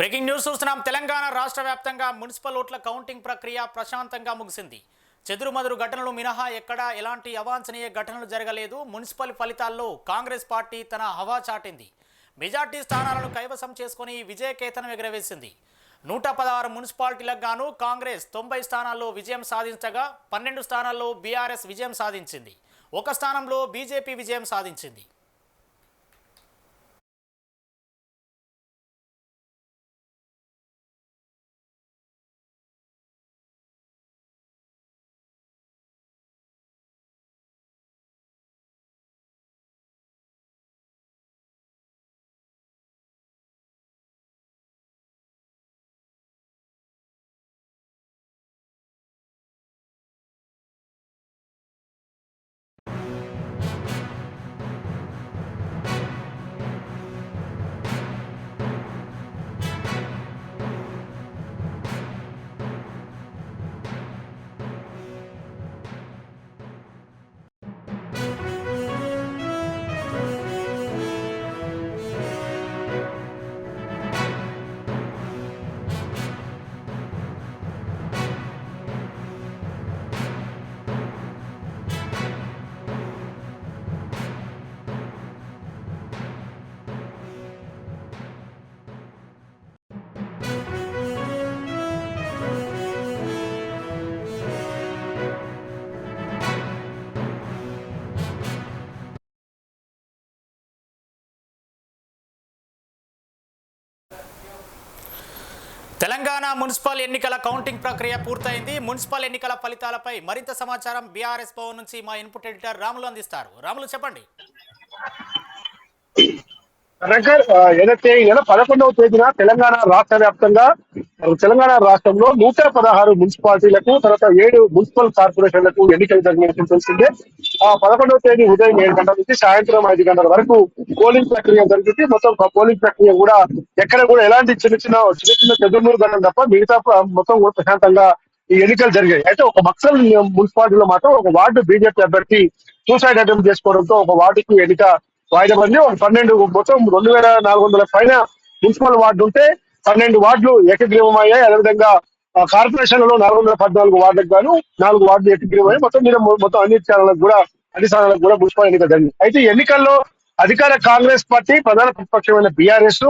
Breaking news చూస్తున్నాం. తెలంగాణ రాష్ట్ర వ్యాప్తంగా మున్సిపల్ ఓట్ల కౌంటింగ్ ప్రక్రియ ప్రశాంతంగా ముగిసింది. చెదురుమదురు ఘటనలు మినహా ఎక్కడా ఎలాంటి అవాంఛనీయ ఘటనలు జరగలేదు. మున్సిపల్ ఫలితాల్లో కాంగ్రెస్ పార్టీ తన హవా చాటింది. మెజార్టీ స్థానాలను కైవసం చేసుకుని విజయకేతనం ఎగరవేసింది. నూట పదహారు మున్సిపాలిటీలకు గాను కాంగ్రెస్ తొంభై స్థానాల్లో విజయం సాధించగా పన్నెండు స్థానాల్లో బీఆర్ఎస్ విజయం సాధించింది. ఒక స్థానంలో బీజేపీ విజయం సాధించింది. తెలంగాణ మున్సిపల్ ఎన్నికల కౌంటింగ్ ప్రక్రియ పూర్తయింది. మున్సిపల్ ఎన్నికల ఫలితాలపై మరింత సమాచారం బీఆర్ఎస్ భవన్ నుంచి మా ఇన్పుట్ ఎడిటర్ రాములు అందిస్తారు. రాములు చెప్పండి. ఏదైతే ఈ నెల పదకొండవ తేదీన తెలంగాణ రాష్ట్ర వ్యాప్తంగా తెలంగాణ రాష్ట్రంలో నూట పదహారు మున్సిపాలిటీలకు తర్వాత ఏడు మున్సిపల్ కార్పొరేషన్లకు ఎన్నికలు జరిగినట్టు తెలిసిందే. ఆ పదకొండవ తేదీ ఉదయం ఏడు గంటల నుంచి సాయంత్రం ఐదు గంటల వరకు పోలింగ్ ప్రక్రియ జరిగింది మొత్తం పోలింగ్ ప్రక్రియ కూడా ఎక్కడ కూడా ఎలాంటి చిన్న చిన్న చిన్న చిన్న చెదురుమూరు గంటలు తప్ప మిగతా మొత్తం కూడా ప్రశాంతంగా ఈ ఎన్నికలు జరిగాయి. అయితే ఒక మక్సల్ మున్సిపాలిటీలో మాత్రం ఒక వార్డు బీజేపీ అభ్యర్థి సూసైడ్ అటెంప్ట్ చేసుకోవడంతో ఒక వార్డుకు ఎన్నిక వాయిదా మంది ఒక పన్నెండు మొత్తం రెండు వేల నాలుగు వందల పైన మున్సిపల్ వార్డు ఉంటే పన్నెండు వార్డులు ఏకగ్రీవం అయ్యాయి అదేవిధంగా కార్పొరేషన్ కార్పొరేషన్లలో నాలుగు వందల పద్నాలుగు వార్డులకు గాను నాలుగు వార్డులు ఏకగ్రీవం అయ్యాయి మొత్తం మీద మొత్తం అన్ని స్థానాలకు కూడా అన్ని స్థానాలకు కూడా మున్సిపల్ ఎన్నిక జరిగింది. అయితే ఎన్నికల్లో అధికార కాంగ్రెస్ పార్టీ ప్రధాన ప్రతిపక్షమైన బీఆర్ఎస్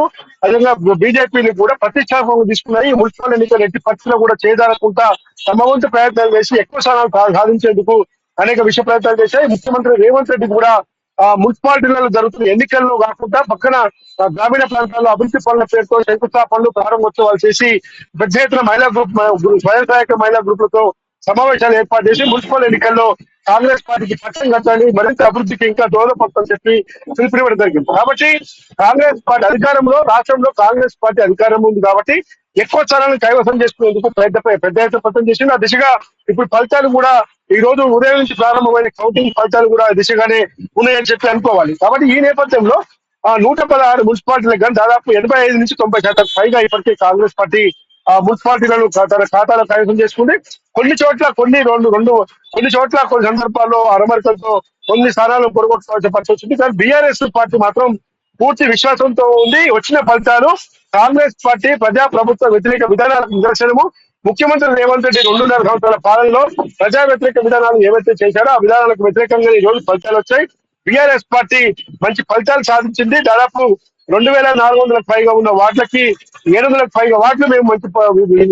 అదేవిధంగా బీజేపీని కూడా ప్రతిష్టాత్మకంగా తీసుకున్నాయి. మున్సిపల్ ఎన్నికలు ఎట్టి పరిస్థితుల్లో కూడా చేయదారకుండా తమ వంతు ప్రయత్నాలు చేసి ఎక్కువ స్థానాలు సాధించేందుకు అనేక విషయ ప్రయత్నాలు చేశాయి. ముఖ్యమంత్రి రేవంత్ రెడ్డి కూడా మున్సిపాలిటీలలో జరుగుతున్న ఎన్నికల్లో కాకుండా పక్కన గ్రామీణ ప్రాంతాల్లో అభివృద్ధి పనుల పేరుతో శంకుస్థాపనలు ప్రారంభోత్సవాలు చేసి పెద్ద ఎత్తున మహిళా గ్రూప్ స్వయం సహాయక మహిళా గ్రూపులతో సమావేశాలు ఏర్పాటు చేసి మున్సిపల్ ఎన్నికల్లో కాంగ్రెస్ పార్టీకి పట్టం కట్టాలి మరింత అభివృద్ధికి ఇంకా దోహదపడతామని చెప్పి పిలుపునివ్వడం జరిగింది. కాబట్టి కాంగ్రెస్ పార్టీ అధికారంలో రాష్ట్రంలో కాంగ్రెస్ పార్టీ అధికారం ఉంది కాబట్టి ఎక్కువ స్థానాలను కైవసం చేసుకునేందుకు పెద్ద పెద్ద ఎత్తున ప్రయత్నం చేసింది. ఆ దిశగా ఇప్పుడు ఫలితాలు కూడా ఈ రోజు ఉదయం నుంచి ప్రారంభమైన కౌంటింగ్ ఫలితాలు కూడా దిశగానే ఉన్నాయని చెప్పి అనుకోవాలి. కాబట్టి ఈ నేపథ్యంలో ఆ నూట పదహారు మున్సిపాలిటీలకు కానీ దాదాపు ఎనభై ఐదు నుంచి తొంభై శాతం పైగా ఇప్పటికే కాంగ్రెస్ పార్టీ ఆ మున్సిపాలిటీలను తన ఖాతాలో కైవసం చేసుకుంది. కొన్ని చోట్ల కొన్ని రెండు రెండు కొన్ని చోట్ల కొన్ని సందర్భాల్లో అరమరికలతో కొన్ని స్థానాలను పొరగొట్టుకోవాల్సిన పరిస్థితి వచ్చింది. కానీ బీఆర్ఎస్ పార్టీ మాత్రం పూర్తి విశ్వాసంతో ఉంది. వచ్చిన ఫలితాలు కాంగ్రెస్ పార్టీ ప్రజా ప్రభుత్వ వ్యతిరేక విధానాలకు నిదర్శనము. ముఖ్యమంత్రి రేవంత్ రెడ్డి రెండున్నర సంవత్సరాల పాలనలో ప్రజా వ్యతిరేక విధానాలు ఏవైతే చేశారో ఆ విధానాలకు వ్యతిరేకంగా ఈ రోజు ఫలితాలు వచ్చాయి. బీఆర్ఎస్ పార్టీ మంచి ఫలితాలు సాధించింది. దాదాపు రెండు వేల నాలుగు వందలకు పైగా ఉన్న వాటికి ఏడు వందలకు పైగా వాటిలో మేము మంచి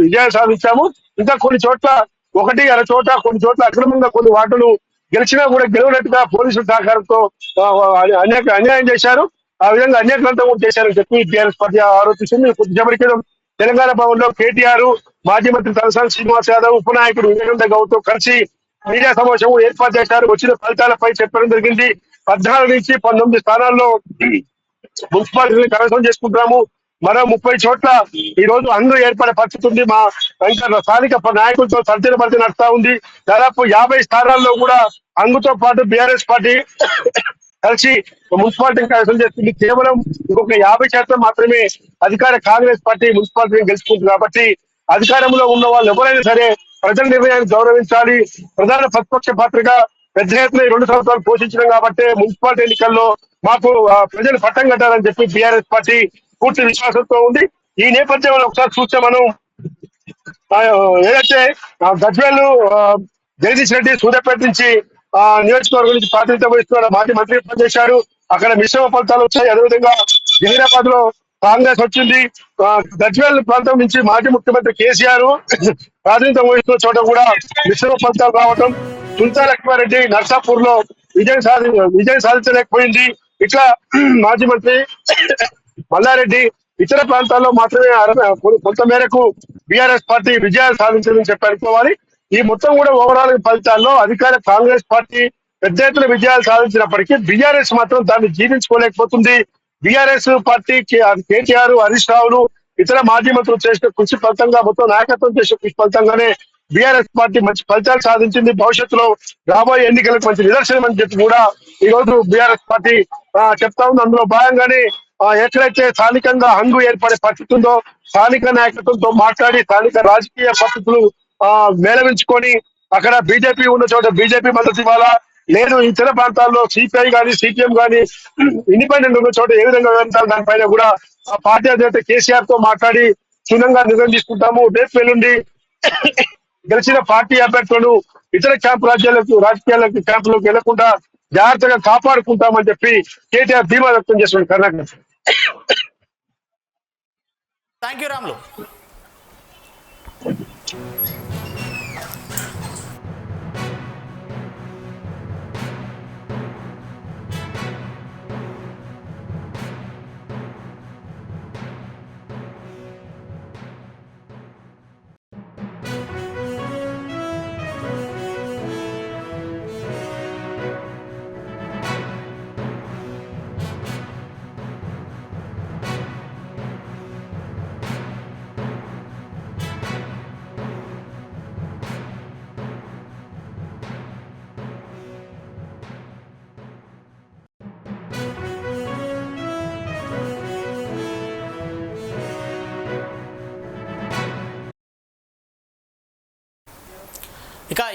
విజయాలు సాధించాము. ఇంకా కొన్ని చోట్ల ఒకటి అర చోట కొన్ని చోట్ల అక్రమంగా కొన్ని వాటలు గెలిచినా కూడా గెలవనట్టుగా పోలీసుల సహకారంతో అనేక అన్యాయం చేశారు. ఆ విధంగా అన్యాయంతో కూడా చేశారని చెప్పి టీఆర్ఎస్ పార్టీ ఆరోపిస్తుంది. కొద్దిసేపటి తెలంగాణ భవన్లో కేటీఆర్ మాజీ మంత్రి తలసాని శ్రీనివాస్ యాదవ్ ఉపనాయకుడు వివేకానంద గౌడ్తో కలిసి మీడియా సమావేశం ఏర్పాటు చేశారు. వచ్చిన ఫలితాలపై చెప్పడం జరిగింది. పద్నాలుగు నుంచి పంతొమ్మిది స్థానాల్లో మున్సిపాలిటీని కరసం చేసుకుంటాము మరో ముప్పై చోట్ల ఈ రోజు అందరూ ఏర్పడే పరిస్థితి ఉంది. మా వెంకట స్థానిక నాయకులతో సంచలన పరిధి నడుస్తా ఉంది. దాదాపు యాభై స్థానాల్లో కూడా అంగుతో పాటు బీఆర్ఎస్ పార్టీ కలిసి మున్సిపాలిటీ కౌన్సిల్ చేస్తుంది. కేవలం ఇంకొక యాభై శాతం మాత్రమే అధికార కాంగ్రెస్ పార్టీ మున్సిపాలిటీని గెలుచుకుంటుంది కాబట్టి అధికారంలో ఉన్న వాళ్ళు ఎవరైనా సరే ప్రజల నిర్ణయాన్ని గౌరవించాలి. ప్రధాన ప్రతిపక్ష పాత్రగా పెద్ద ఎత్తున రెండు సంవత్సరాలు పోషించడం కాబట్టి మున్సిపాలిటీ ఎన్నికల్లో మాకు ప్రజలు పట్టం కట్టాలని చెప్పి బీఆర్ఎస్ పార్టీ పూర్తి విశ్వాసంతో ఉంది. ఈ నేపథ్యంలో ఒకసారి చూస్తే మనం ఏదైతే ఆ, గజ్వేల్ జగదీష్ రెడ్డి సూర్యాపేట నుంచి నియోజకవర్గం నుంచి ప్రాతినిధ్యం వహిస్తున్నాడు మాజీ మంత్రి పనిచేశారు అక్కడ మిశ్రమ ఫలితాలు వచ్చాయి. అదేవిధంగా జహీరాబాద్లో కాంగ్రెస్ వచ్చింది. గజ్వేల్ ప్రాంతం నుంచి మాజీ ముఖ్యమంత్రి కేసీఆర్ ప్రాతినిధ్యం వహిస్తున్న చోట కూడా మిశ్రమ ఫలితాలు రావడం తుంతా లక్ష్మారెడ్డి నర్సాపూర్లో విజయం సాధి విజయం సాధించలేకపోయింది. ఇట్లా మాజీ మంత్రి మల్లారెడ్డి ఇతర ప్రాంతాల్లో మాత్రమే కొంత మేరకు బీఆర్ఎస్ పార్టీ విజయాలు సాధించిందని చెప్పి అనుకోవాలి. ఈ మొత్తం కూడా ఓవరాల్ ఫలితాల్లో అధికార కాంగ్రెస్ పార్టీ పెద్ద ఎత్తున విజయాలు సాధించినప్పటికీ బీఆర్ఎస్ మాత్రం దాన్ని జీర్ణించుకోలేకపోతుంది బీఆర్ఎస్ పార్టీ కేటీఆర్ హరీష్ రావులు ఇతర మాజీ మంత్రులు చేసిన కృషి ఫలితంగా మొత్తం నాయకత్వం చేసిన కృషి ఫలితంగానే బీఆర్ఎస్ పార్టీ మంచి ఫలితాలు సాధించింది. భవిష్యత్తులో రాబోయే ఎన్నికలకు మంచి నిదర్శనం అని చెప్పి కూడా ఈ రోజు బీఆర్ఎస్ పార్టీ చెప్తా ఉంది. అందులో భాగంగానే ఎక్కడైతే స్థానికంగా హంగు ఏర్పడే పరిస్థితి ఉందో స్థానిక నాయకత్వంతో మాట్లాడి స్థానిక రాజకీయ పరిస్థితులు ఆ మేళవించుకొని అక్కడ బీజేపీ ఉన్న చోట బీజేపీ మద్దతు ఇవ్వాలా? లేదు ఇతర ప్రాంతాల్లో సిపిఐ గాని సిపిఎం గాని ఇండిపెండెంట్ ఉన్న చోట ఏ విధంగా వెళ్తారు దానిపైన కూడా ఆ పార్టీ అధినేత కేసీఆర్తో మాట్లాడి క్షుణ్ణంగా నిర్ణయం తీసుకుంటాము. రేపు ఎల్లుండి గెలిచిన పార్టీ అభ్యర్థులను ఇతర క్యాంపు రాజ్యాలకు రాజకీయాలకు క్యాంపులకు వెళ్ళకుండా జాగ్రత్తగా కాపాడుకుంటామని చెప్పి కేటీఆర్ ధీమా వ్యక్తం చేస్తున్నాడు కర్ణాటక. థ్యాంక్ యూ రాములు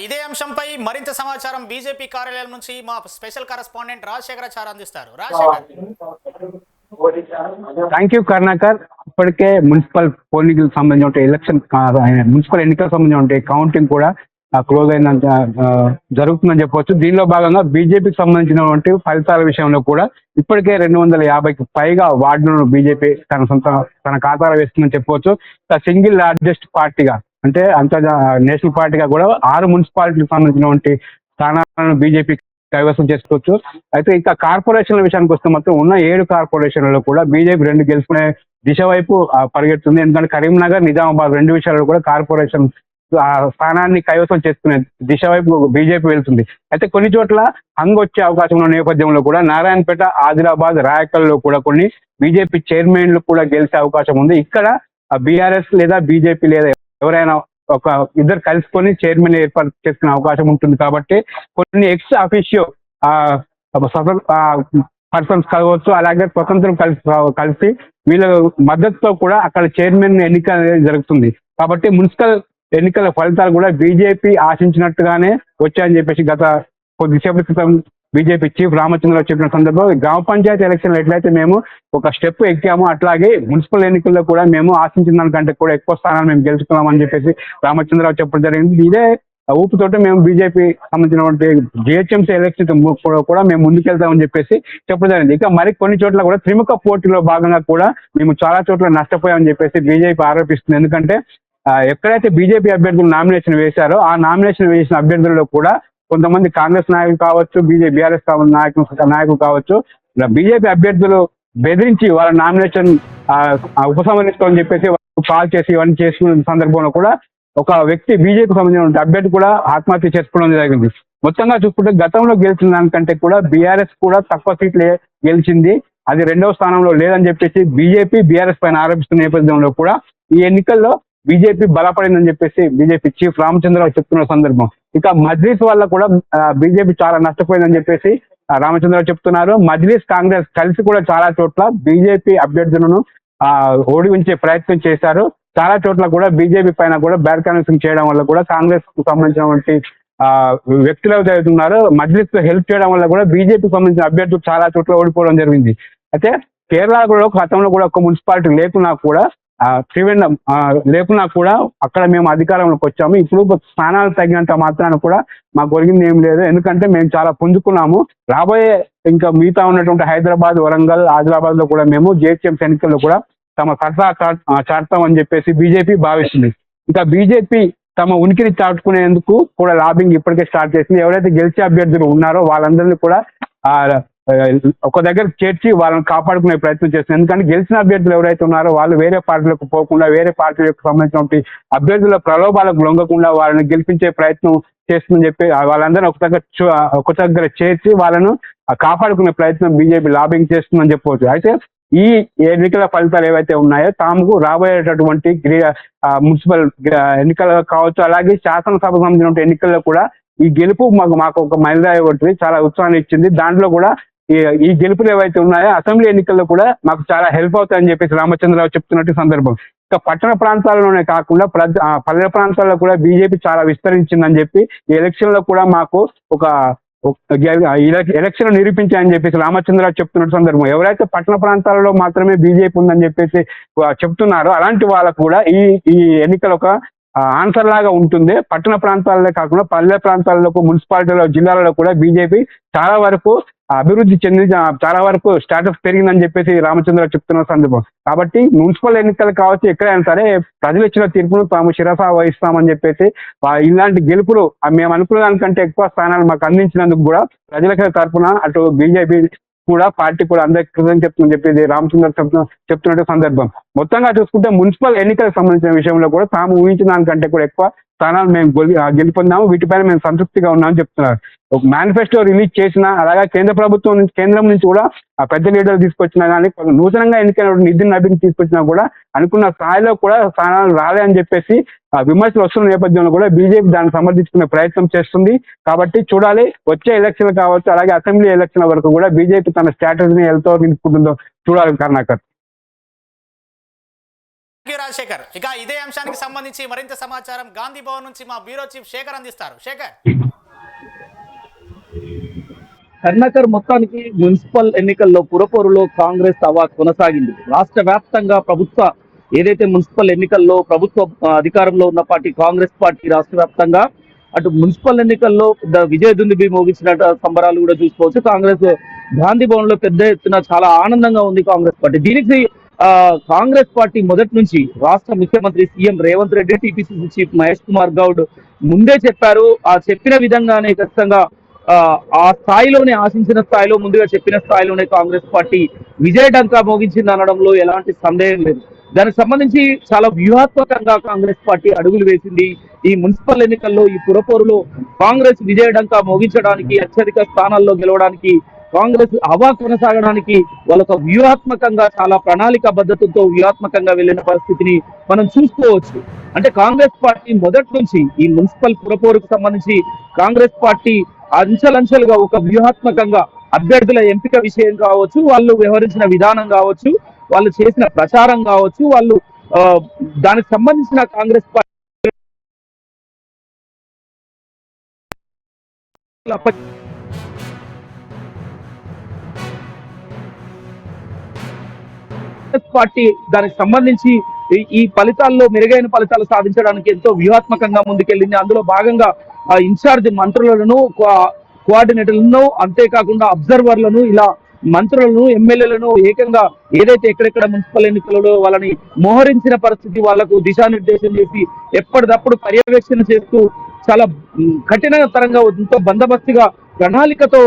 ఇదే అంశంపై మరింత సమాచారం బీజేపీ కార్యాలయం నుంచి మా స్పెషల్ కరెస్పాండెంట్ రాజశేఖరాచార్ అందిస్తారు. రాజశేఖర్. Thank you Karnakar. ఇప్పటికే మున్సిపల్ పోలింగ్ సంబంధించిన ఎలక్షన్ మున్సిపల్ ఎన్నికలకు సంబంధించిన కౌంటింగ్ కూడా క్లోజ్ అయిన జరుగుతుందని చెప్పవచ్చు దీనిలో భాగంగా బీజేపీకి సంబంధించినటువంటి ఫలితాల విషయంలో కూడా ఇప్పటికే రెండు వందల యాభైకి పైగా వార్డులను బీజేపీ తన సొంత తన ఖాతాలో వేస్తుందని చెప్పవచ్చు సింగిల్ లార్జెస్ట్ పార్టీగా అంటే అంత నేషనల్ పార్టీగా కూడా ఆరు మున్సిపాలిటీకి సంబంధించినటువంటి స్థానాలను బీజేపీ కైవసం చేసుకోవచ్చు. అయితే ఇంకా కార్పొరేషన్ల విషయానికి వస్తే మాత్రం ఉన్న ఏడు కార్పొరేషన్లలో కూడా బీజేపీ రెండు గెలుచుకునే దిశ వైపు ఆ, పరిగెడుతుంది. ఎందుకంటే కరీంనగర్ నిజామాబాద్ రెండు విషయాల్లో కూడా కార్పొరేషన్ ఆ స్థానాన్ని కైవసం చేసుకునే దిశ వైపు బీజేపీ వెళ్తుంది. అయితే కొన్ని చోట్ల హంగ్ వచ్చే అవకాశం ఉన్న నేపథ్యంలో కూడా నారాయణపేట ఆదిలాబాద్ రాయకల్లో కూడా కొన్ని బీజేపీ చైర్మన్లు కూడా గెలిచే అవకాశం ఉంది. ఇక్కడ బీఆర్ఎస్ లేదా బీజేపీ లేదా ఎవరైనా ఒక ఇద్దరు కలుసుకొని చైర్మన్ ఏర్పాటు చేసుకునే అవకాశం ఉంటుంది కాబట్టి కొన్ని ఎక్స్ అఫీషియో పర్సన్స్ కలవచ్చు అలాగే స్వతంత్రం కలిసి కలిసి వీళ్ళ మద్దతుతో కూడా అక్కడ చైర్మన్ ఎన్నిక అనేది జరుగుతుంది. కాబట్టి మున్సిపల్ ఎన్నికల ఫలితాలు కూడా బీజేపీ ఆశించినట్టుగానే వచ్చాయని చెప్పేసి గత కొద్దిసేపటి క్రితం బీజేపీ చీఫ్ రామచంద్రరావు చెప్పిన సందర్భంలో గ్రామ పంచాయతీ ఎలక్షన్లు ఎట్లయితే మేము ఒక స్టెప్ ఎక్కామో అట్లాగే మున్సిపల్ ఎన్నికల్లో కూడా మేము ఆశించిన దానికంటే కూడా ఎక్కువ స్థానాలు మేము గెలుచుకున్నామని చెప్పేసి రామచంద్రరావు చెప్పడం జరిగింది. ఇదే ఊపుతోటి మేము బీజేపీ సంబంధించినటువంటి జిహెచ్ఎంసీ ఎలక్షన్ కూడా మేము ముందుకెళ్తామని చెప్పేసి చెప్పడం జరిగింది. ఇక మరి కొన్ని చోట్ల కూడా త్రిముఖ పోటీలో భాగంగా కూడా మేము చాలా చోట్ల నష్టపోయామని చెప్పేసి బీజేపీ ఆరోపిస్తుంది. ఎందుకంటే ఎక్కడైతే బీజేపీ అభ్యర్థులు నామినేషన్ వేశారో ఆ నామినేషన్ వేసిన అభ్యర్థుల్లో కూడా కొంతమంది కాంగ్రెస్ నాయకులు కావచ్చు బీజేపీ బీఆర్ఎస్ నాయకులు నాయకులు కావచ్చు ఇలా బీజేపీ అభ్యర్థులు బెదిరించి వాళ్ళ నామినేషన్ ఉపసంహరిస్తామని చెప్పేసి కాల్ చేసి ఇవన్నీ చేసుకున్న సందర్భంలో కూడా ఒక వ్యక్తి బీజేపీ సంబంధించిన అభ్యర్థి కూడా ఆత్మహత్య చేసుకోవడం జరిగింది. మొత్తంగా చూసుకుంటే గతంలో గెలిచిన దానికంటే కూడా బీఆర్ఎస్ కూడా తక్కువ సీట్లు గెలిచింది. అది రెండవ స్థానంలో లేదని చెప్పేసి బీజేపీ బీఆర్ఎస్ పైన ఆరోపిస్తున్న నేపథ్యంలో కూడా ఈ ఎన్నికల్లో బీజేపీ బలపడిందని చెప్పేసి బీజేపీ చీఫ్ రామచంద్రరావు చెప్తున్న సందర్భం. ఇక మజ్లీస్ వల్ల కూడా బీజేపీ చాలా నష్టపోయిందని చెప్పేసి రామచంద్రరావు చెప్తున్నారు. మజ్లీస్ కాంగ్రెస్ కలిసి కూడా చాలా చోట్ల బీజేపీ అభ్యర్థులను ఆ, ఓడించే ప్రయత్నం చేశారు. చాలా చోట్ల కూడా బీజేపీ పైన కూడా బ్యాడ్ కనెక్షన్ చేయడం వల్ల కూడా కాంగ్రెస్కు సంబంధించినటువంటి ఆ, వ్యక్తులు జరుగుతున్నారు అవుతున్నారు మజ్లిస్ హెల్ప్ చేయడం వల్ల కూడా బీజేపీకి సంబంధించిన అభ్యర్థులు చాలా చోట్ల ఓడిపోవడం జరిగింది. అయితే కేరళ కూడా గతంలో కూడా ఒక మున్సిపాలిటీ లేకున్నా కూడా ప్రివెంట్ లేకున్నా కూడా అక్కడ మేము అధికారంలోకి వచ్చాము. ఇప్పుడు స్థానాలు తగినంత మాత్రాన కూడా మాకు ఒరిగింది ఏం లేదు. ఎందుకంటే మేము చాలా పుంజుకున్నాము. రాబోయే ఇంకా మిగతా ఉన్నటువంటి హైదరాబాద్ వరంగల్ ఆదిలాబాద్లో కూడా మేము జేహెచ్ఎం ఎన్నికల్లో కూడా తమ సరసా చాట్- చాటుతామని చెప్పేసి బీజేపీ భావిస్తుంది. ఇంకా బీజేపీ తమ ఉనికిని చాటుకునేందుకు కూడా లాబింగ్ ఇప్పటికే స్టార్ట్ చేసింది. ఎవరైతే గెలిచే అభ్యర్థులు ఉన్నారో వాళ్ళందరినీ కూడా ఒక దగ్గర చేర్చి వాళ్ళని కాపాడుకునే ప్రయత్నం చేస్తున్నారు. ఎందుకంటే గెలిచిన అభ్యర్థులు ఎవరైతే ఉన్నారో వాళ్ళు వేరే పార్టీలకు పోకుండా వేరే పార్టీలకు సంబంధించినటువంటి అభ్యర్థుల ప్రలోభాలకు లొంగకుండా వాళ్ళని గెలిపించే ప్రయత్నం చేస్తుందని చెప్పి వాళ్ళందరినీ ఒక దగ్గర చూ- ఒక దగ్గర చేర్చి వాళ్ళను కాపాడుకునే ప్రయత్నం బీజేపీ లాబింగ్ చేస్తుందని చెప్పవచ్చు. అయితే ఈ ఎన్నికల ఫలితాలు ఏవైతే ఉన్నాయో తాముకు రాబోయేటటువంటి గ్రి- మున్సిపల్ ఎన్నికలు కావచ్చు అలాగే శాసనసభకు సంబంధించిన ఎన్నికల్లో కూడా ఈ గెలుపు మాకు మాకు ఒక మైలురాయి ఒకటి చాలా ఉత్సాహాన్ని ఇచ్చింది. దాంట్లో కూడా ఈ ఈ గెలుపులు ఏవైతే ఉన్నాయో అసెంబ్లీ ఎన్నికల్లో కూడా మాకు చాలా హెల్ప్ అవుతాయని చెప్పేసి రామచంద్రరావు చెప్తున్నట్టు సందర్భం. ఇంకా పట్టణ ప్రాంతాల్లోనే కాకుండా పల్లె ప్రాంతాల్లో కూడా బీజేపీ చాలా విస్తరించిందని చెప్పి ఈ ఎలక్షన్లో కూడా మాకు ఒక ఎలక్షన్ నిరూపించాయని చెప్పేసి రామచంద్రరావు చెప్తున్న సందర్భం. ఎవరైతే పట్టణ ప్రాంతాలలో మాత్రమే బీజేపీ ఉందని చెప్పేసి చెప్తున్నారో అలాంటి వాళ్ళకు కూడా ఈ ఈ ఎన్నికలు ఒక ఆన్సర్ లాగా ఉంటుంది. పట్టణ ప్రాంతాలే కాకుండా పల్లె ప్రాంతాలలో మున్సిపాలిటీలో జిల్లాలలో కూడా బీజేపీ చాలా వరకు అభివృద్ధి చెంది చాలా వరకు స్టార్టప్ పెరిగిందని చెప్పేసి రామచంద్ర చెప్తున్న సందర్భం. కాబట్టి మున్సిపల్ ఎన్నికలు కావచ్చు ఎక్కడైనా సరే ప్రజలు ఇచ్చిన తీర్పును తాము శిరస వహిస్తామని చెప్పేసి ఇలాంటి గెలుపులు మేము అనుకున్న దానికంటే ఎక్కువ స్థానాలు మాకు అందించినందుకు కూడా ప్రజల తరఫున అటు బీజేపీ కూడా పార్టీ కూడా అందరికి కృతజ్ఞత చెప్తుందని చెప్పేది రామచంద్ర చెప్తున్న చెప్తున్నట్టు సందర్భం. మొత్తంగా చూసుకుంటే మున్సిపల్ ఎన్నికలకు సంబంధించిన విషయంలో కూడా తాము ఊహించిన దానికంటే కూడా ఎక్కువ స్థానాలు మేము గెలుపొందాము వీటిపైన మేము సంతృప్తిగా ఉన్నామని చెప్తున్నారు. ఒక మేనిఫెస్టో రిలీజ్ చేసిన అలాగే కేంద్ర ప్రభుత్వం నుంచి కేంద్రం నుంచి కూడా ఆ పెద్ద లీడర్లు తీసుకొచ్చినా కానీ నూతనంగా ఎన్నికైన నిధులు నబిని తీసుకొచ్చినా కూడా అనుకున్న స్థాయిలో కూడా స్థానాలు రాలే అని చెప్పేసి ఆ, విమర్శలు వస్తున్న నేపథ్యంలో కూడా బీజేపీ దాన్ని సమర్థించుకునే ప్రయత్నం చేస్తుంది. కాబట్టి చూడాలి వచ్చే ఎలక్షన్లు కావచ్చు అలాగే అసెంబ్లీ ఎలక్షన్ వరకు కూడా బీజేపీ తన స్ట్రాటజీని ఎంతో నిలుపుకుంటుందో చూడాలి కర్ణాకర్. రాజశేఖర్. ఇక ఇదే అంశానికి సంబంధించి మరింత సమాచారం గాంధీ భవన్ నుంచి మా బ్యూరో చీఫ్ శేఖర్ అందిస్తారు. శేఖర్. కర్ణాకర్ మొత్తానికి మున్సిపల్ ఎన్నికల్లో పురపోరులో కాంగ్రెస్ హవా కొనసాగింది. రాష్ట్ర వ్యాప్తంగా ప్రభుత్వ ఏదైతే మున్సిపల్ ఎన్నికల్లో ప్రభుత్వ అధికారంలో ఉన్న పార్టీ కాంగ్రెస్ పార్టీ రాష్ట్ర వ్యాప్తంగా అటు మున్సిపల్ ఎన్నికల్లో పెద్ద విజయదుందుబి మోగించిన సంబరాలు కూడా చూసుకోవచ్చు. కాంగ్రెస్ గాంధీ భవన్లో పెద్ద ఎత్తున చాలా ఆనందంగా ఉంది కాంగ్రెస్ పార్టీ. దీనికి కాంగ్రెస్ పార్టీ మొదటి నుంచి రాష్ట్ర ముఖ్యమంత్రి CM Revanth Reddy TPCC chief Mahesh Kumar Goud ముందే చెప్పారు. ఆ చెప్పిన విధంగానే ఖచ్చితంగా ఆ, స్థాయిలోనే ఆశించిన స్థాయిలో ముందుగా చెప్పిన స్థాయిలోనే కాంగ్రెస్ పార్టీ విజయడంకా మోగించింది అనడంలో ఎలాంటి సందేహం లేదు. దానికి సంబంధించి చాలా వ్యూహాత్మకంగా కాంగ్రెస్ పార్టీ అడుగులు వేసింది. ఈ మున్సిపల్ ఎన్నికల్లో ఈ పురపోరులో కాంగ్రెస్ విజయడంకా మోగించడానికి అత్యధిక స్థానాల్లో గెలవడానికి కాంగ్రెస్ హవా కొనసాగడానికి వాళ్ళొక వ్యూహాత్మకంగా చాలా ప్రణాళిక బద్ధతతో వ్యూహాత్మకంగా వెళ్ళిన పరిస్థితిని మనం చూసుకోవచ్చు. అంటే కాంగ్రెస్ పార్టీ మొదటి నుంచి ఈ మున్సిపల్ పురపోరుకు సంబంధించి కాంగ్రెస్ పార్టీ అంచెలంచెలుగా ఒక వ్యూహాత్మకంగా అభ్యర్థుల ఎంపిక విషయం కావచ్చు వాళ్ళు వ్యవహరించిన విధానం కావచ్చు వాళ్ళు చేసిన ప్రచారం కావచ్చు వాళ్ళు దానికి సంబంధించిన కాంగ్రెస్ పార్టీ కాంగ్రెస్ పార్టీ దానికి సంబంధించి ఈ- ఫలితాల్లో మెరుగైన ఫలితాలు సాధించడానికి ఎంతో వ్యూహాత్మకంగా ముందుకెళ్ళింది. అందులో భాగంగా ఇన్ఛార్జ్ మంత్రులను కోఆర్డినేటర్లను అంతేకాకుండా అబ్జర్వర్లను ఇలా మంత్రులను ఎమ్మెల్యేలను ఏకంగా ఏదైతే ఎక్కడెక్కడ మున్సిపల్ ఎన్నికలలో వాళ్ళని మోహరించిన పరిస్థితి వాళ్ళకు దిశానిర్దేశం చేసి ఎప్పటికప్పుడు పర్యవేక్షణ చేస్తూ చాలా కఠిన తరంగా ఎంతో బందోబస్తుగా ప్రణాళికతో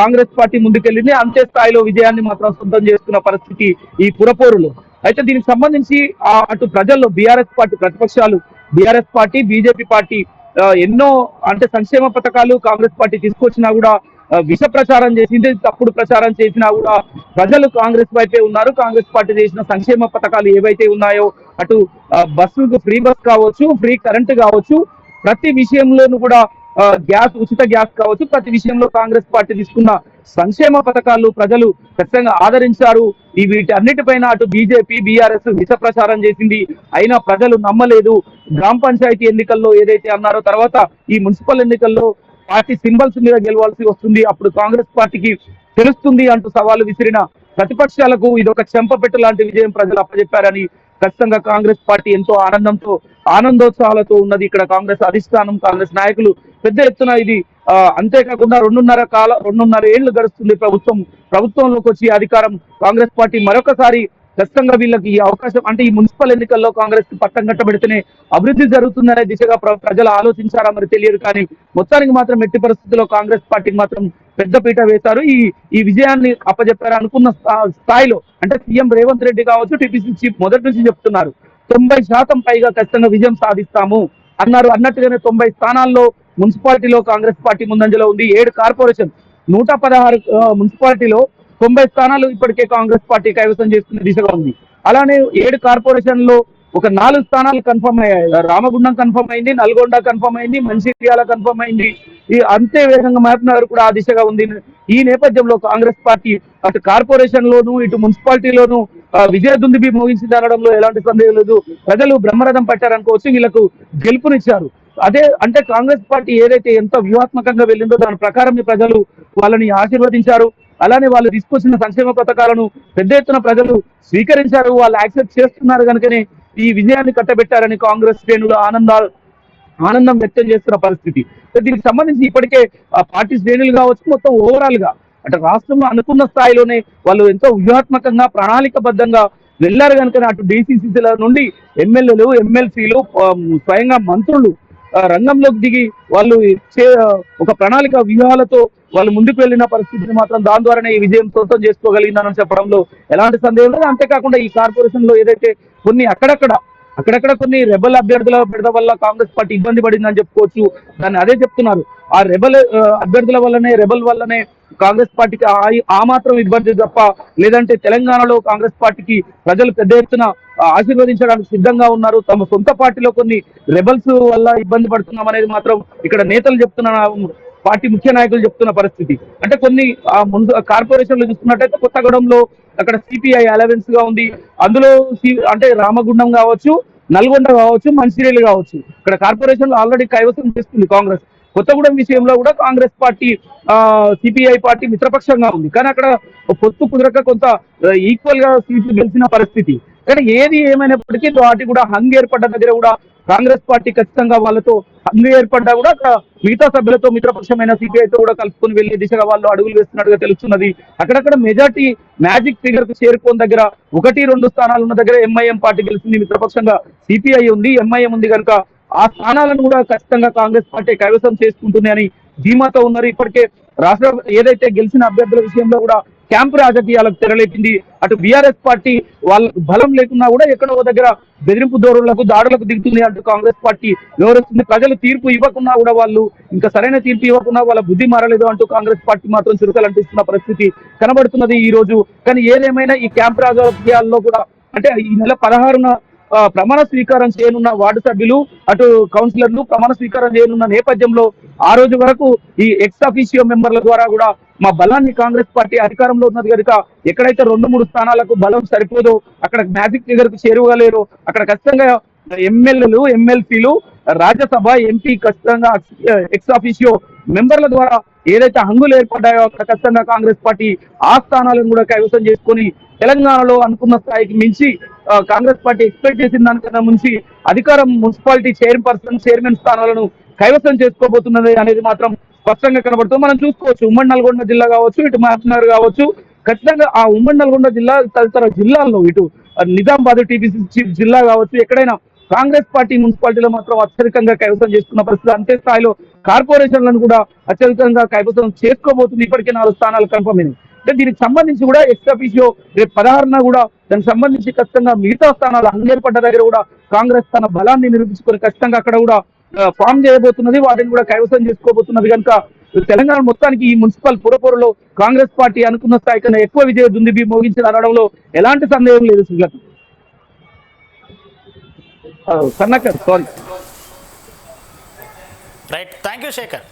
కాంగ్రెస్ పార్టీ ముందుకెళ్ళింది. అంతే స్థాయిలో విజయాన్ని మాత్రం సొంతం చేసుకున్న పరిస్థితి ఈ పురపోరులో. అయితే దీనికి సంబంధించి అటు ప్రజల్లో బీఆర్ఎస్ పార్టీ ప్రతిపక్షాలు బీఆర్ఎస్ పార్టీ బీజేపీ పార్టీ ఎన్నో అంటే సంక్షేమ పథకాలు కాంగ్రెస్ పార్టీ తీసుకొచ్చినా కూడా విష ప్రచారం చేసింది. తప్పుడు ప్రచారం చేసినా కూడా ప్రజలు కాంగ్రెస్ వైపే ఉన్నారు. కాంగ్రెస్ పార్టీ చేసిన సంక్షేమ పథకాలు ఏవైతే ఉన్నాయో అటు ఆ, బస్సులకు ఫ్రీ బస్ కావచ్చు ఫ్రీ కరెంట్ కావచ్చు ప్రతి విషయంలోనూ కూడా గ్యాస్ ఉచిత గ్యాస్ కావచ్చు ప్రతి విషయంలో కాంగ్రెస్ పార్టీ తీసుకున్న సంక్షేమ పథకాలు ప్రజలు ఖచ్చితంగా ఆదరించారు. ఈ వీటన్నిటిపైన అటు బీజేపీ బీఆర్ఎస్ విష ప్రచారం చేసింది. అయినా ప్రజలు నమ్మలేదు. గ్రామ పంచాయతీ ఎన్నికల్లో ఏదైతే అన్నారో తర్వాత ఈ మున్సిపల్ ఎన్నికల్లో పార్టీ సింబల్స్ మీద గెలవాల్సి వస్తుంది. అప్పుడు కాంగ్రెస్ పార్టీకి తెలుస్తుంది అంటూ సవాలు విసిరిన ప్రతిపక్షాలకు ఇది ఒక చెంపపెట్టు లాంటి విజయం ప్రజలు అప్పచెప్పారని ఖచ్చితంగా కాంగ్రెస్ పార్టీ ఎంతో ఆనందంతో ఆనందోత్సాహాలతో ఉన్నది. ఇక్కడ కాంగ్రెస్ అధిష్టానం కాంగ్రెస్ నాయకులు పెద్ద ఎత్తున ఇది అంతేకాకుండా రెండున్నర కాల రెండున్నర ఏళ్ళు గడుస్తుంది ప్రభుత్వం. ప్రభుత్వంలోకి వచ్చి అధికారం కాంగ్రెస్ పార్టీ మరొకసారి ఖచ్చితంగా వీళ్ళకి ఈ అవకాశం అంటే ఈ మున్సిపల్ ఎన్నికల్లో కాంగ్రెస్కి పట్టం కట్టబెడితేనే అభివృద్ధి జరుగుతుందనే దిశగా ప్ర- ప్రజలు ఆలోచించారా మరి తెలియదు కానీ మొత్తానికి మాత్రం ఎట్టి పరిస్థితుల్లో కాంగ్రెస్ పార్టీకి మాత్రం పెద్దపీట వేశారు. ఈ ఈ విజయాన్ని అప్పజెప్పారు అనుకున్న స్థాయిలో అంటే సీఎం రేవంత్ రెడ్డి కావచ్చు టీపీసీ చీఫ్ మొదటి నుంచి చెప్తున్నారు. తొంభై శాతం పైగా ఖచ్చితంగా విజయం సాధిస్తాము అన్నారు. అన్నట్టుగానే తొంభై స్థానాల్లో మున్సిపాలిటీలో కాంగ్రెస్ పార్టీ ముందంజలో ఉంది. ఏడు కార్పొరేషన్ నూట పదహారు మున్సిపాలిటీలో తొంభై స్థానాలు ఇప్పటికే కాంగ్రెస్ పార్టీ కైవసం చేసుకునే దిశగా ఉంది. అలానే ఏడు కార్పొరేషన్లో ఒక నాలుగు స్థానాలు కన్ఫర్మ్ అయ్యాయి. రామగుండం కన్ఫర్మ్ అయింది నల్గొండ కన్ఫర్మ్ అయింది మంచిర్యాల కన్ఫర్మ్ అయింది. ఈ అంతే వేగంగా మహబూబ్నగర్ కూడా ఆ దిశగా ఉంది. ఈ నేపథ్యంలో కాంగ్రెస్ పార్టీ అటు కార్పొరేషన్ లోను ఇటు మున్సిపాలిటీలోను విజయ దుందుబి మోగించింది అనడంలో ఎలాంటి సందేహం లేదు. ప్రజలు బ్రహ్మరథం పట్టారనుకోవచ్చు వీళ్ళకు గెలుపునిచ్చారు. అదే అంటే కాంగ్రెస్ పార్టీ ఏదైతే ఎంత వ్యూహాత్మకంగా వెళ్ళిందో దాని ప్రకారం ప్రజలు వాళ్ళని ఆశీర్వదించారు. అలానే వాళ్ళు తీసుకొచ్చిన సంక్షేమ పథకాలను పెద్ద ఎత్తున ప్రజలు స్వీకరించారు. వాళ్ళు యాక్సెప్ట్ చేస్తున్నారు కనుకనే ఈ విజయాన్ని కట్టబెట్టారని కాంగ్రెస్ శ్రేణులు ఆనందాలు ఆనందం వ్యక్తం చేస్తున్న పరిస్థితి. దీనికి సంబంధించి ఇప్పటికే ఆ పార్టీ శ్రేణులు కావచ్చు మొత్తం ఓవరాల్గా అంటే రాష్ట్రంలో అనుకున్న స్థాయిలోనే వాళ్ళు ఎంతో వ్యూహాత్మకంగా ప్రణాళికబద్ధంగా వెళ్ళారు కనుక అటు డిసిసిల నుండి ఎమ్మెల్యేలు ఎమ్మెల్సీలు స్వయంగా మంత్రులు రంగంలోకి దిగి వాళ్ళు చే- ఒక ప్రణాళిక వ్యూహాలతో వాళ్ళు ముందుకు వెళ్ళిన పరిస్థితిని మాత్రం దాని ద్వారానే ఈ విజయం సొంతం చేసుకోగలిగిందని చెప్పడంలో ఎలాంటి సందేహం లేదు. అంతేకాకుండా ఈ కార్పొరేషన్లో ఏదైతే కొన్ని అక్కడక్కడ అక్కడక్కడ కొన్ని రెబల్ అభ్యర్థుల పెడత వల్ల కాంగ్రెస్ పార్టీ ఇబ్బంది పడిందని చెప్పుకోవచ్చు. దాన్ని అదే చెప్తున్నారు. ఆ రెబల్ అభ్యర్థుల వల్లనే రెబల్ వల్లనే కాంగ్రెస్ పార్టీకి ఆ- ఆ మాత్రం ఇబ్బంది తప్ప లేదంటే తెలంగాణలో కాంగ్రెస్ పార్టీకి ప్రజలు పెద్ద ఎత్తున ఆశీర్వదించడానికి సిద్ధంగా ఉన్నారు. తమ సొంత పార్టీలో కొన్ని రెబల్స్ వల్ల ఇబ్బంది పడుతున్నాం అనేది మాత్రం ఇక్కడ నేతలు చెప్తున్న పార్టీ ముఖ్య నాయకులు చెప్తున్న పరిస్థితి. అంటే కొన్ని ముందు కార్పొరేషన్లు చూసుకున్నట్టయితే కొత్తగూడెంలో అక్కడ సిపిఐ అలవెన్స్గా ఉంది. అందులో సి- అంటే రామగుండం కావచ్చు నల్గొండ కావచ్చు మంచిర్యాల కావచ్చు. ఇక్కడ కార్పొరేషన్ ఆల్రెడీ కైవసం చేస్తుంది కాంగ్రెస్. కొత్తగూడెం విషయంలో కూడా కాంగ్రెస్ పార్టీ ఆ సిపిఐ పార్టీ మిత్రపక్షంగా ఉంది. కానీ అక్కడ పొత్తు కుదరక కొంత ఈక్వల్గా సీట్లు గెలిచిన పరిస్థితి. కానీ ఏది ఏమైనప్పటికీ వాటి కూడా హంగ్ ఏర్పడ్డ దగ్గర కూడా కాంగ్రెస్ పార్టీ ఖచ్చితంగా వాళ్ళతో హంగ్ ఏర్పడ్డా కూడా అక్కడ మిగతా సభ్యులతో మిత్రపక్షమైన సిపిఐతో కూడా కలుపుకొని వెళ్ళే దిశగా వాళ్ళు అడుగులు వేస్తున్నట్టుగా తెలుస్తున్నది. అక్కడక్కడ మెజార్టీ మ్యాజిక్ ఫిగర్కు చేరుకోని దగ్గర ఒకటి రెండు స్థానాలు ఉన్న దగ్గర ఎంఐఎం పార్టీ గెలిచింది మిత్రపక్షంగా సిపిఐ ఉంది. ఎంఐఎం ఉంది కనుక ఆ స్థానాలను కూడా ఖచ్చితంగా కాంగ్రెస్ పార్టీ కైవసం చేసుకుంటుంది అని ధీమాతో ఉన్నారు. ఇప్పటికే రాష్ట్ర ఏదైతే గెలిచిన అభ్యర్థుల విషయంలో కూడా క్యాంపు రాజకీయాలకు తెరలేపింది. అటు బీఆర్ఎస్ పార్టీ వాళ్ళకు బలం లేకున్నా కూడా ఎక్కడో దగ్గర బెదిరింపు ధోరణులకు దాడులకు దిగుతుంది అంటూ కాంగ్రెస్ పార్టీ వివరిస్తుంది. ప్రజలు తీర్పు ఇవ్వకున్నా కూడా వాళ్ళు ఇంకా సరైన తీర్పు ఇవ్వకున్నా వాళ్ళ బుద్ధి మారలేదు అంటూ కాంగ్రెస్ పార్టీ మాత్రం చురుకలు అంటిస్తున్న పరిస్థితి కనబడుతున్నది ఈ రోజు కానీ ఏదేమైనా ఈ క్యాంపు రాజకీయాల్లో కూడా అంటే ఈ నెల పదహారున ప్రమాణ స్వీకారం చేయనున్న వార్డు సభ్యులు అటు కౌన్సిలర్లు ప్రమాణ స్వీకారం చేయనున్న నేపథ్యంలో ఆ రోజు వరకు ఈ ఎక్స్ అఫీషియో మెంబర్ల ద్వారా కూడా మా బలాన్ని కాంగ్రెస్ పార్టీ అధికారంలో ఉన్నది కనుక ఎక్కడైతే రెండు మూడు స్థానాలకు బలం సరిపోదో అక్కడ మ్యాజిక్ ఫిగర్కు చేరువలేరు అక్కడ ఖచ్చితంగా ఎమ్మెల్యేలు ఎమ్మెల్సీలు రాజ్యసభ ఎంపీ ఖచ్చితంగా ఎక్స్ ఆఫీషియో మెంబర్ల ద్వారా ఏదైతే హంగులు ఏర్పడ్డాయో అక్కడ ఖచ్చితంగా కాంగ్రెస్ పార్టీ ఆ స్థానాలను కూడా కైవసం చేసుకొని తెలంగాణలో అనుకున్న స్థాయికి మించి కాంగ్రెస్ పార్టీ ఎక్స్పెక్ట్ చేసిన దానికన్నా ముంచి అధికారం మున్సిపాలిటీ చైర్పర్సన్ చైర్మన్ స్థానాలను కైవసం చేసుకోబోతున్నది అనేది మాత్రం స్పష్టంగా కనబడుతుంది మనం చూసుకోవచ్చు. ఉమ్మడి నల్గొండ జిల్లా కావచ్చు ఇటు మహబూబ్నగర్ కావచ్చు. ఖచ్చితంగా ఆ ఉమ్మడి నల్గొండ జిల్లా తదితర జిల్లాల్లో ఇటు నిజామాబాద్ టీపీసీ చీఫ్ జిల్లా కావచ్చు ఎక్కడైనా కాంగ్రెస్ పార్టీ మున్సిపాలిటీలో మాత్రం అత్యధికంగా కైవసం చేసుకున్న పరిస్థితి. అంతే స్థాయిలో కార్పొరేషన్లను కూడా అత్యధికంగా కైవసం చేసుకోబోతుంది. ఇప్పటికే నాలుగు స్థానాలు కన్ఫర్మ్ అయినాయి. దీనికి సంబంధించి కూడా ఎక్స్ రేపు పదహారున కూడా దానికి సంబంధించి ఖచ్చితంగా మిగతా స్థానాలు అంగేర్పడ్డ దగ్గర కూడా కాంగ్రెస్ తన బలాన్ని నిరూపించుకొని ఖచ్చితంగా అక్కడ కూడా ఫామ్ చేయబోతున్నది. వాటిని కూడా కైవసం చేసుకోబోతున్నది కనుక తెలంగాణ మొత్తానికి ఈ మున్సిపల్ పురపొరలో కాంగ్రెస్ పార్టీ అనుకున్న స్థాయి కన్నా ఎక్కువ విజయ దుందిబి మోగించిన అనడంలో ఎలాంటి సందేహం లేదు Sujatha Sannakar sorry right thank you Sekhar